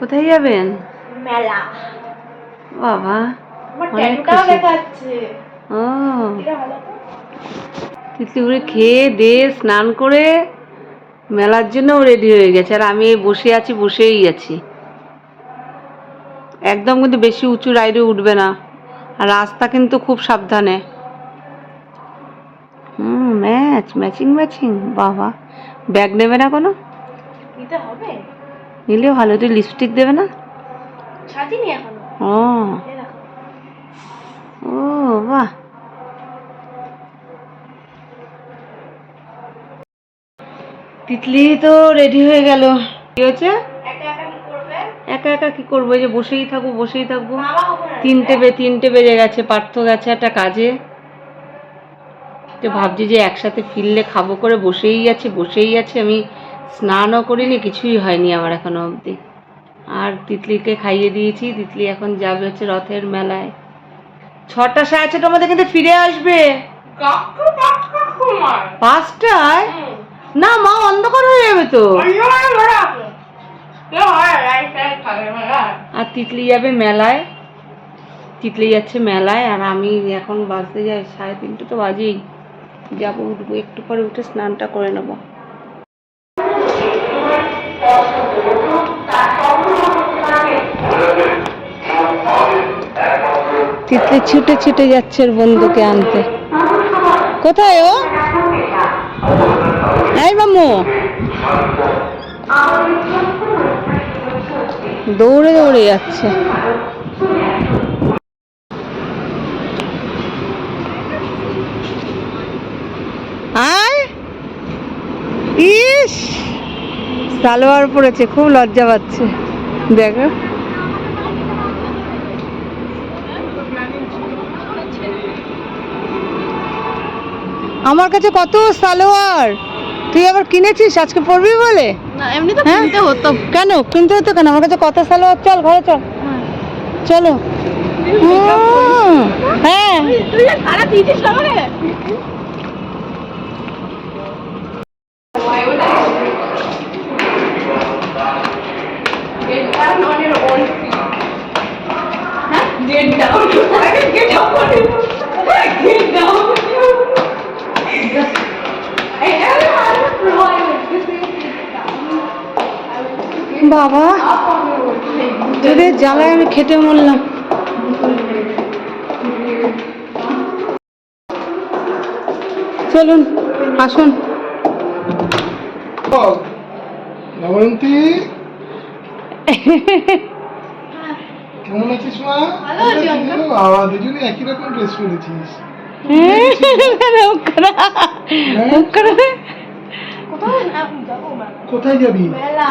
কোথায় যাবেন? মেলা। বাবা আমার অনেক খুশি। দেখাচ্ছে। ও। এটা ভালো তো। তিতলি খেয়ে দিয়ে স্নান করে মেলার জন্য রেডি হয়ে গেছে। আর আমি বসে আছি বসেই আছি। একদম কিন্তু বেশি উঁচু রাইডে উঠবে না। আর রাস্তা কিন্তু খুব সাবধানে। হুম ম্যাচ ম্যাচিং ম্যাচিং বাবা ব্যাগ নেবে না কোনো? নিতে হবে? নিলে ভালো তুই লিপস্টিক দেবে না? সাজিনি এখনও। ও। ও বাহ। তিতলি তো রেডি হয়ে গেল। কি হয়েছে? একা একা কি করবে? যে বসেই থাকব বসেই থাকব? তিনটে বে তিনটে বেজে গেছে পার্থ গেছে একটা কাজে। তো ভাবছি যে একসাথে ফিরলে খাব করে বসেই আছে বসেই আছে আমি স্নানও করিনি কিছুই হয়নি আমার এখনও অবধি। আর তিতলিকে খাইয়ে দিয়েছি তিতলি এখন যাবে হচ্ছে রথের মেলায়। ছটা সাড়ে ছটার মধ্যে কিন্তু ফিরে আসবে। পাঁচটায়? না মা অন্ধকার হয়ে যাবে তো। আর তিতলি যাবে মেলায়। তিতলি যাচ্ছে মেলায় আর আমি এখন বাজতে যাই সাড়ে তিনটে তো বাজেই। যাব উঠবো একটু পরে উঠে স্নানটা করে নেব। তিতলি ছুটে ছুটে যাচ্ছে বন্ধুকে আনতে। কোথায় ও? এই মামু। দৌড়ে দৌড়ে যাচ্ছে। আয়। ইস। সালোয়ার পরেছে, খুব লজ্জা পাচ্ছে। দেখো। আমার কাছে কত সালোয়ার? তুই আবার কিনেছিস আজকে পরবি বলে? এমনি তো হ্যাঁ? কিনতে হতো। কেন? কিনতে হতো কেন? আমার কাছে কত সালোয়ার? চল ঘরে চল। চলো। হ্যাঁ। বাবা. তোদের জ্বালায় আমি খেতে মরলাম। চলুন আসুন। নবন্তী কেমন আছিস মা? ভালো আছি, ও বাবা দুজনে একই রকম ড্রেস পরেছিস মুখ করা, মুখ করা। কোথায়? না যাব না কোথায় যাবি? মেলা।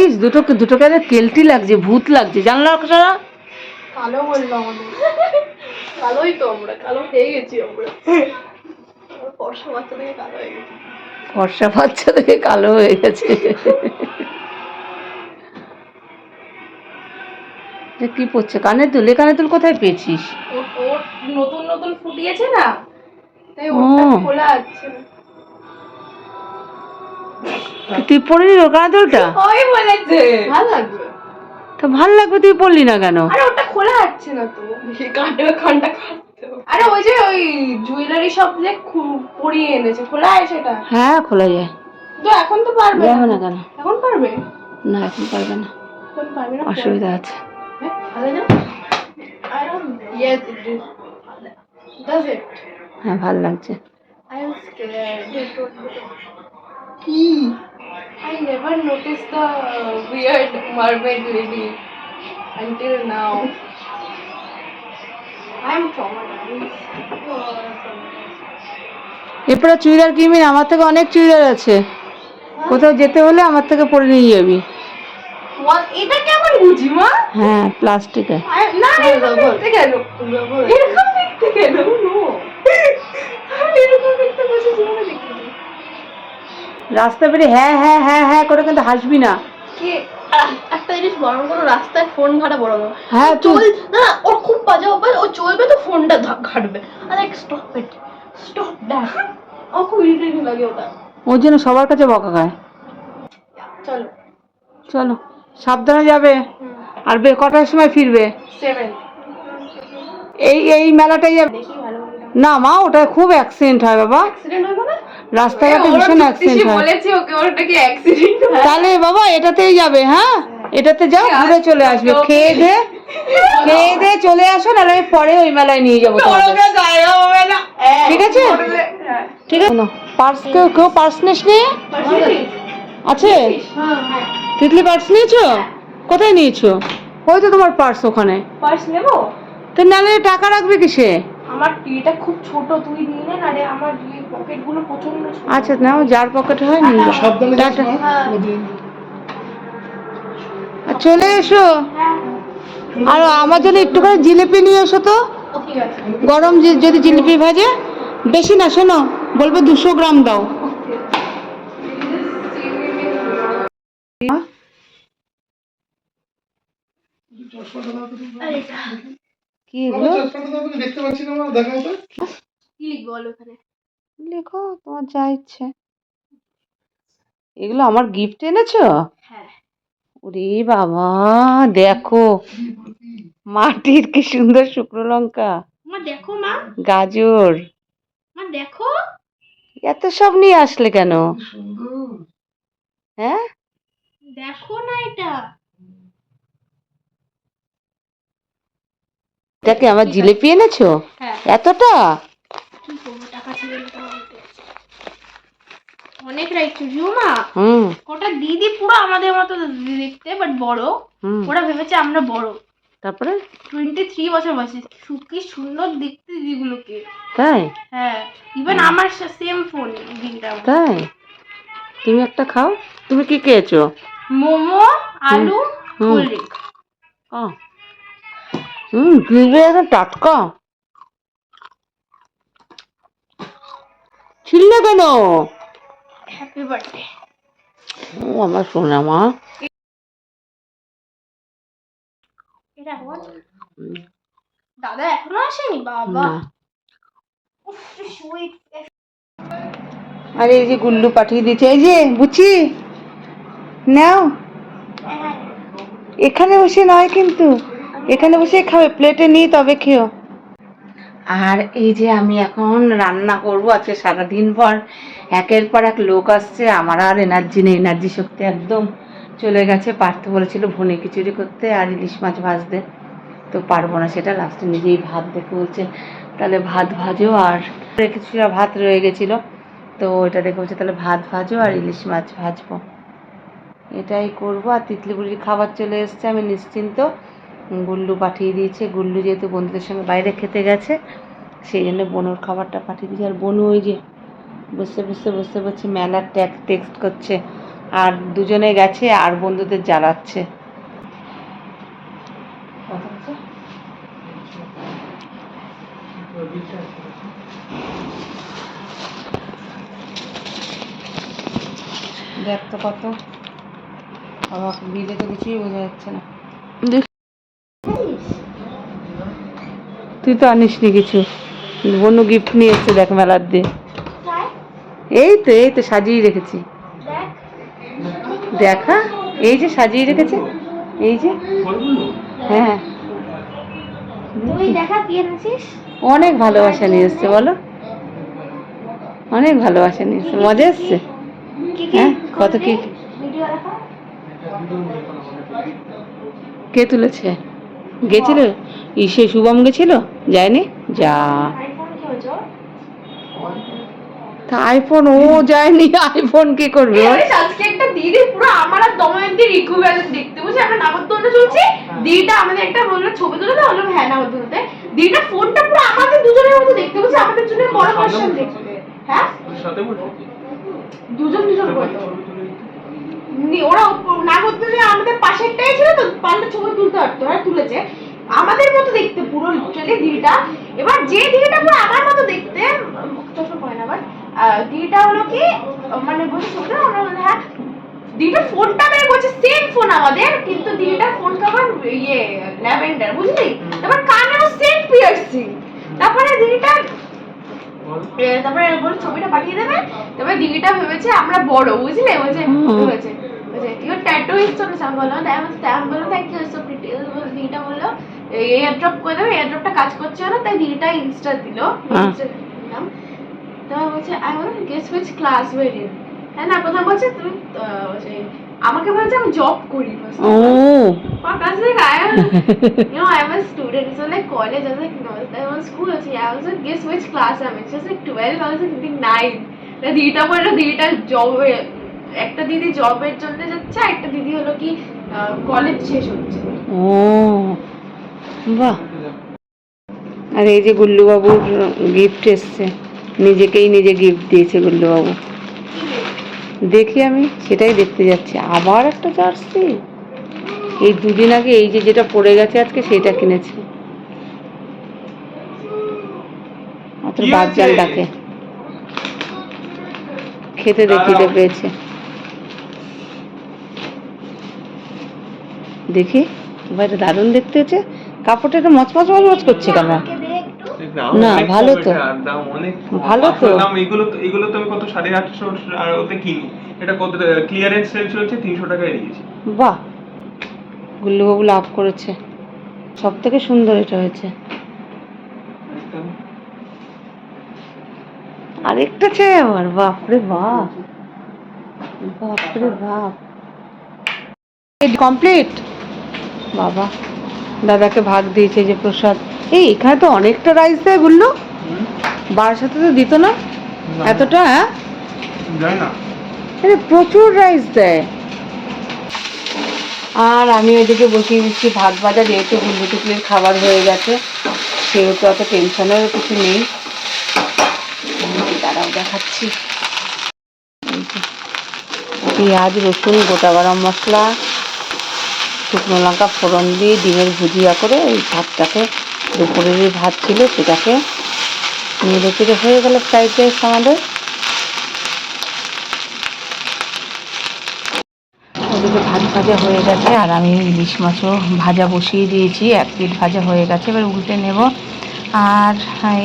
ইস দুটো দুটো কেলটি লাগছে ভূত লাগছে। জানলা সারা কালো বলল আমাদের। কালোই তো আমরা কালো হয়ে গেছি আমরা। ফর্সা বাচ্চা থেকে কালো হয়ে গেছি। ফর্সা বাচ্চা থেকে কালো হয়ে গেছে। যে কি পড়ছে? কানের দুল এ কানের দুল কোথায় পেয়েছিস? নতুন নতুন ফুটিয়েছে না? তাই ওটা খোলা আছে। না তুই পড়লি ওর কানের দুলটা? ওই বলেছে। ভালো লাগবে। তো ভালো লাগবে তুই পড়লি না কেন? আরে ওটা খোলা যাচ্ছে না তো? কাটে কানটা আরে ওই যে ওই জুয়েলারি শপ যে পরিয়ে এনেছে খোলা আছে সেটা? হ্যাঁ খোলা যায়। তো এখন তো পারবে যাবে না। না কেন। এখন পারবে? না এখন পারবে না। অসুবিধা আছে। হ্যাঁ, ভালো? হ্যাঁ ভালো লাগছে. কি? I never noticed the weird mermaid lady until now. I'm traumatized. এরপরে চুড়িদার কিনবি না আমার থেকে অনেক চুড়িদার আছে। কোথাও যেতে হলে আমার থেকে পরে নিয়ে যাবি। এটা কেমন বুঝি মা? হ্যাঁ প্লাস্টিকের। না এরকম দেখতে কেন? এরকম দেখতে কেন? আমি এরকম দেখতে বসে জীবনে দেখিনি। রাস্তা বেরিয়ে হ্যাঁ হ্যাঁ হ্যাঁ হ্যাঁ করে কিন্তু হাসবি না। কি? একটা জিনিস বড় বড় রাস্তায় ফোন ঘাটা বড় বড়। হ্যাঁ, চল না ওর খুব বাজে অভ্যাস ও চলবে তো ফোনটা ঘাটবে। আরে স্টপ ইট স্টপ দ্যাট ও খুব ইরিটেটিং লাগে ওটা। ওর জন্য সবার কাছে বকা খায়। চলো। চলো সাবধানে যাবে। আর বে কটার সময় ফিরবে? সেভেন এই এই মেলাটাই যাবে দেখি ভালো না মা ওটা খুব অ্যাক্সিডেন্ট হয় বাবা। হবে রাস্তাঘাটে ভীষণ অ্যাক্সিডেন্ট হয়। তাহলে বাবা এটাতেই যাবে হ্যাঁ? এটাতে যাও ঘুরে চলে আসবে। খেয়ে দে খেয়ে দে চলে আসো নাহলে আমি পরে ওই মেলায় নিয়ে যাব না। ঠিক আছে? ঠিক আছে পার্স কেউ কেউ পার্স নিস নি আছে? তিতলি পার্স নিয়েছো? কোথায় নিয়েছো? ওই তো তোমার পার্স ওখানে। পার্স নেব? তো নাহলে টাকা রাখবে কিসে? আমার এটা খুব ছোট তুই নিয়ে নে না রে আমার পকেটগুলো প্রচণ্ড ছোট। আচ্ছা নাও যার পকেটে হয় নিয়ে সাবধানে টাটা। হ্যাঁ। চলে এসো। আর আমার জন্য একটুখানি জিলিপি নিয়ে এসো তো। গরম যদি জিলিপি ভাজে বেশি না শোনো বলবে দুশো গ্রাম দাও। চশমাটা কি এগুলো? তো, দেখতে পাচ্ছি না মা দেখাও তো। কি লিখব বলো এখানে লেখো তোমার যা ইচ্ছে। এগুলো আমার গিফট এনেছো? হ্যাঁ। ওরে বাবা দেখো। মাটির কি সুন্দর শুকনো লঙ্কা। মা দেখো মা। গাজর। মা দেখো। এত সব নিয়ে আসলে কেন? হ্যাঁ? দেখো না এটা। এটাকে আমার জিলিপি এনেছো? হ্যাঁ। এতটা? কি। অনেক রাইট চুজিও মা হুম। ওটা দিদি পুরো আমাদের মতো দেখতে বাট বড়। ওরা ভেবেছে আমরা বড়। তারপরে? টোয়েন্টি থ্রি বছর বয়সে। সু- কি সুন্দর দেখতে দিদিগুলোকে। তাই? হ্যাঁ। ইভেন আমার সেম ফোন দিদিটা তাই? তুমি একটা খাও। তুমি কি খেয়েছো? মোমো আলু। কোল্ড ড্রিঙ্ক ও। হুম একদম টাটকা। ছিললে কেন? হ্যাপি বার্থডে ও আমার সোনা মা। দাদা এখনও আসেনি? বাবা। আর এই যে গুল্লু পাঠিয়ে দিচ্ছে এই যে বুঝছি? নাও। এখানে বসে নয় কিন্তু। এখানে বসে খাবে প্লেটে নিয়ে তবে খেও। আর এই যে আমি এখন রান্না করব, আজকে সারাদিন পর একের পর এক লোক আসছে, আমার আর এনার্জি নেই এনার্জি শক্তি একদম চলে গেছে। পারতে বলেছিল ভুনে খিচুড়ি করতে আর ইলিশ মাছ ভাজতে। তো পারব না সেটা লাস্টে নিজেই ভাত দেখে বলছে, তাহলে ভাত ভাজো আর রেখেছিল ভাত রয়ে গেছিল। তো এটা দেখে বলছে, তাহলে ভাত ভাজো আর ইলিশ মাছ ভাজবো। এটাই করব, আর তিতলি বুড়ির খাবার চলে এসছে, আমি নিশ্চিন্ত। গুল্লু পাঠিয়ে দিয়েছে। গুল্লু যেহেতু বন্ধুদের সঙ্গে বাইরে খেতে গেছে, সেই জন্য বনুর খাবারটা পাঠিয়ে দিয়েছে। আর বনু ওই যে বসে বসে বসে বসে মেলার ট্যাগ টেক্সট করছে। আর দুজনে গেছে, আর বন্ধুদের জ্বালাচ্ছে। দেখ তো কত। বিলে তো কিছুই বোঝা যাচ্ছে না। তুই তো আনিস নি কিছু। বনু গিফট নিয়ে এসছে দেখ মেলার দিয়ে। এই তো এই তো সাজিয়ে রেখেছি। দেখা এই যে সাজিয়ে রেখেছে এই যে। হ্যাঁ। অনেক ভালোবাসা নিয়ে এসছে বলো। অনেক ভালোবাসা নিয়ে এসছে মজা এসছে। হ্যাঁ কত কি? কে তুলেছে? গেছিল? ইসে শুভম গেছিল? যায়নি? যা। আইফোন ও যায়নি আইফোন কি করবে? আজকে একটা দিদি পুরো আমার আর দময়ন্তীর ইকুইভ্যালেন্ট দেখতে বুঝছি আমরা নাগরদোলনা চলছি। দিদিটা আমাদের একটা বলল ছবি তুলে দাও বললাম হ্যাঁ নাগরদোলনাতে দিদিটা ফোনটা পুরো আমাদের দুজনের মতো দেখতে বুঝছি আমাদের জন্য বড় ভার্সন দেখতে। হ্যাঁ? দুজন দুজন করে নি- ওরা উপ- নাগরদোলে আমাদের পাশেরটাই ছিল তো পাল্টা ছবি তুলতে পারতো ওরা তুলেছে। আমাদের মতো দেখতে পুরো লিটারালি দিদিটা এবার যে দিদিটা পুরো আমার মতো দেখতে চশমা পরে না আবার দিদিটা হলো কি মানে বসে ছবিটা আমরা হ্যাঁ দিদিটা ফোনটা বের করছে সেম ফোন আমাদের কিন্তু দিদিটার ফোন কভার ইয়ে ল্যাভেন্ডার বুঝলি? তারপর কানেও সেম পিয়ার্সিং তারপরে দিদিটা তারপরে বলে ছবিটা পাঠিয়ে দেবে? তারপরে দিদিটা ভেবেছে আমরা বড় বুঝলে? বলছে ভেবেছে ইউর ট্যাটু ইজ সো আমি বললাম তাই আমি আমি বললাম থ্যাংক ইউ সো প্রিটি দিদিটা বলল এয়ার ড্রপ করে দেবে এয়ার ড্রপটা কাজ করছে না তাই দিদিটা ইনস্টা দিল। হ্যাঁ। ইনস্টা দিলাম। তো বলছে I want guess which class were হ্যাঁ না প্রথম বলছে তুমি আহ, বলছে, আমাকে বলছে আমি জব করি ও। পাকা সে student college I like school I was in class I am just like 12 I একটা দিদি জবের জন্য যাচ্ছে একটা দিদি হলো কি কলেজ শেষ হচ্ছে। ও বাহ। আর এই যে গুল্লু বাবুর গিফট এসছে নিজেকেই নিজে গিফট দিয়েছে গুল্লু বাবু দেখি আমি সেটাই দেখতে যাচ্ছি। আবার একটা জার্সি? এই দুদিন আগে এই যে যেটা পড়ে গেছে আজকে সেটা কিনেছি। অত ডাকে। খেতে দেখিতে। পেয়েছে। দেখি এটা দারুণ দেখতে হচ্ছে কাপড়টা একটু মচমচ মচমচ করছে কেন? না, ভালো তো। ভালো তো। এগুলো তো এগুলো তো আমি কত সাড়ে আটশো আর ওতে কিনি। এটা কত ক্লিয়ারেন্স সেল চলছে তিনশো টাকায় দিয়েছি বাহ! লাভ করেছে। সব থেকে সুন্দর এটা হয়েছে। আরেকটা চাই আবার বাপরে বাপ! বাপরে বাপ! কমপ্লিট বাবা দাদাকে ভাগ দিয়েছে যে প্রসাদ। এই এখানে তো অনেকটা রাইস দেয় গুল্লু বারাসাতে তো দিত না। এতটা হ্যাঁ? প্রচুর রাইস দেয়। আর আমি ওইদিকে বসিয়ে দিচ্ছি ভাত ভাজা যেহেতু গুল্লু টুকলির খাবার হয়ে গেছে সেহেতু অত টেনশনেরও কিছু নেই। দাঁড়াও দেখাচ্ছি। পেঁয়াজ রসুন গোটা গরম মশলা শুকনো লঙ্কা ফোড়ন দিয়ে ডিমের ভুজিয়া করে এই ভাতটাকে দুপুরের ভাত ছিল সেটাকে নেড়ে চেড়ে হয়ে গেল ফ্রাইড রাইস আমাদের। ওদিকে ভাত ভাজা হয়ে গেছে, আর আমি ইলিশ মাছও ভাজা বসিয়ে দিয়েছি, এক প্লেট ভাজা হয়ে গেছে, এবার উল্টে নেব। আর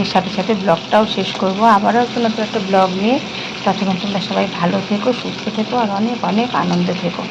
এর সাথে সাথে ব্লগটাও শেষ করব। আবারও একটা নতুন একটা ব্লগ নিয়ে। ততক্ষণ তোমরা সবাই ভালো থেকো, সুস্থ থেকো, আর অনেক অনেক আনন্দে থেকো।